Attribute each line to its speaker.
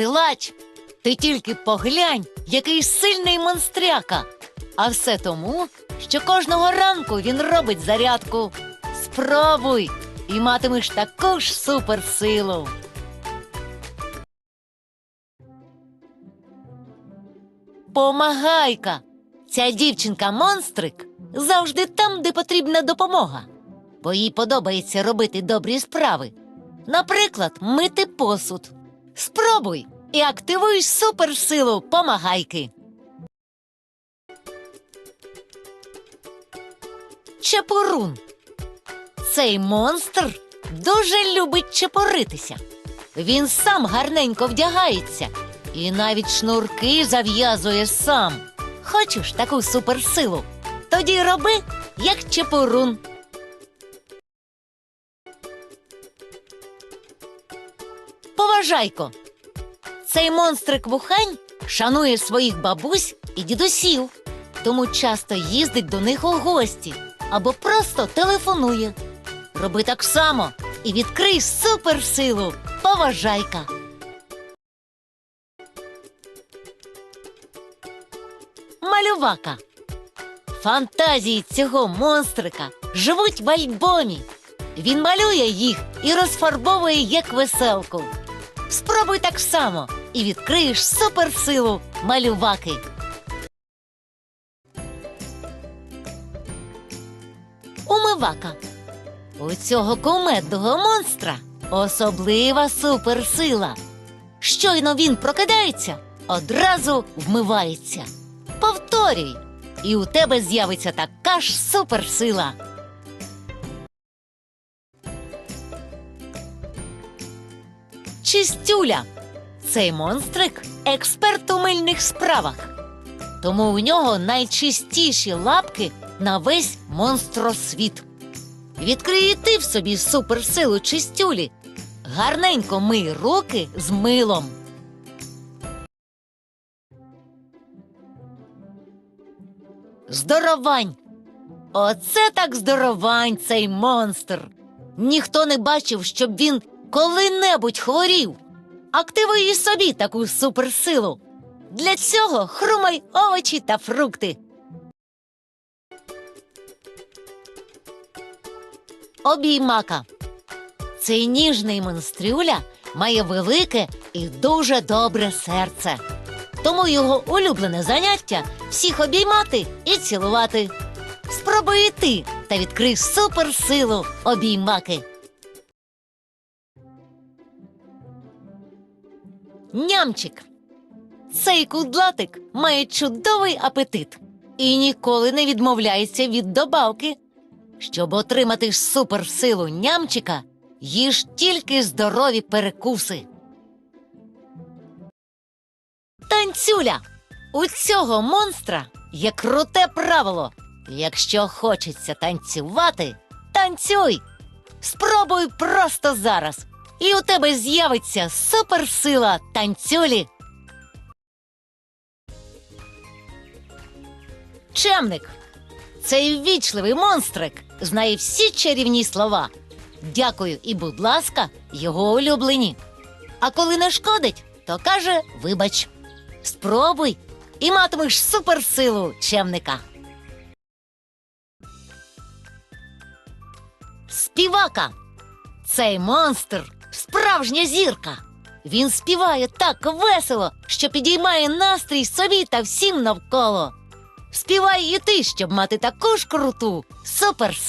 Speaker 1: Силач, ти тільки поглянь, який сильний монстряка. А все тому, що кожного ранку він робить зарядку. Спробуй і матимеш таку ж суперсилу. Помагайка. Ця дівчинка-монстрик завжди там, де потрібна допомога, бо їй подобається робити добрі справи. Наприклад, мити посуд. Спробуй і активуй суперсилу помагайки. Чепурун. Цей монстр дуже любить чепуритися. Він сам гарненько вдягається і навіть шнурки зав'язує сам. Хочеш таку суперсилу? Тоді роби, як чепурун. Поважайко. Цей монстрик вухань шанує своїх бабусь і дідусів, тому часто їздить до них у гості або просто телефонує. Роби так само і відкрий суперсилу. Поважайка. Малювака. Фантазії цього монстрика живуть в альбомі. Він малює їх і розфарбовує як веселку. Спробуй так само і відкриєш суперсилу малюваки. Умивака. У цього кумедного монстра особлива суперсила. Щойно він прокидається, одразу вмивається. Повторюй, і у тебе з'явиться така ж суперсила. Чистюля. Цей монстрик експерт у мильних справах. Тому у нього найчистіші лапки на весь монстросвіт. Відкрий ти в собі суперсилу чистюлі. Гарненько мий руки з милом. Здоровань. Оце так здоровань цей монстр. Ніхто не бачив, щоб він коли-небудь хворів. Активуй і собі таку суперсилу. Для цього хрумай овочі та фрукти. Обіймака. Цей ніжний монстрюля має велике і дуже добре серце. Тому його улюблене заняття всіх обіймати і цілувати. Спробуй і ти та відкрий суперсилу обіймаки. Нямчик. Цей кудлатик має чудовий апетит і ніколи не відмовляється від добавки. Щоб отримати суперсилу нямчика, їж тільки здорові перекуси. Танцюля! У цього монстра є круте правило. Якщо хочеться танцювати, танцюй. Спробуй просто зараз, і у тебе з'явиться суперсила танцюлі. Чемник. Цей ввічливий монстрик знає всі чарівні слова. Дякую і, будь ласка, його улюблені. А коли не шкодить, то каже вибач. Спробуй і матимеш суперсилу чемника. Співака. Цей монстр справжня зірка. Він співає так весело, що підіймає настрій собі та всім навколо. Співай і ти, щоб мати таку ж круту суперсилу.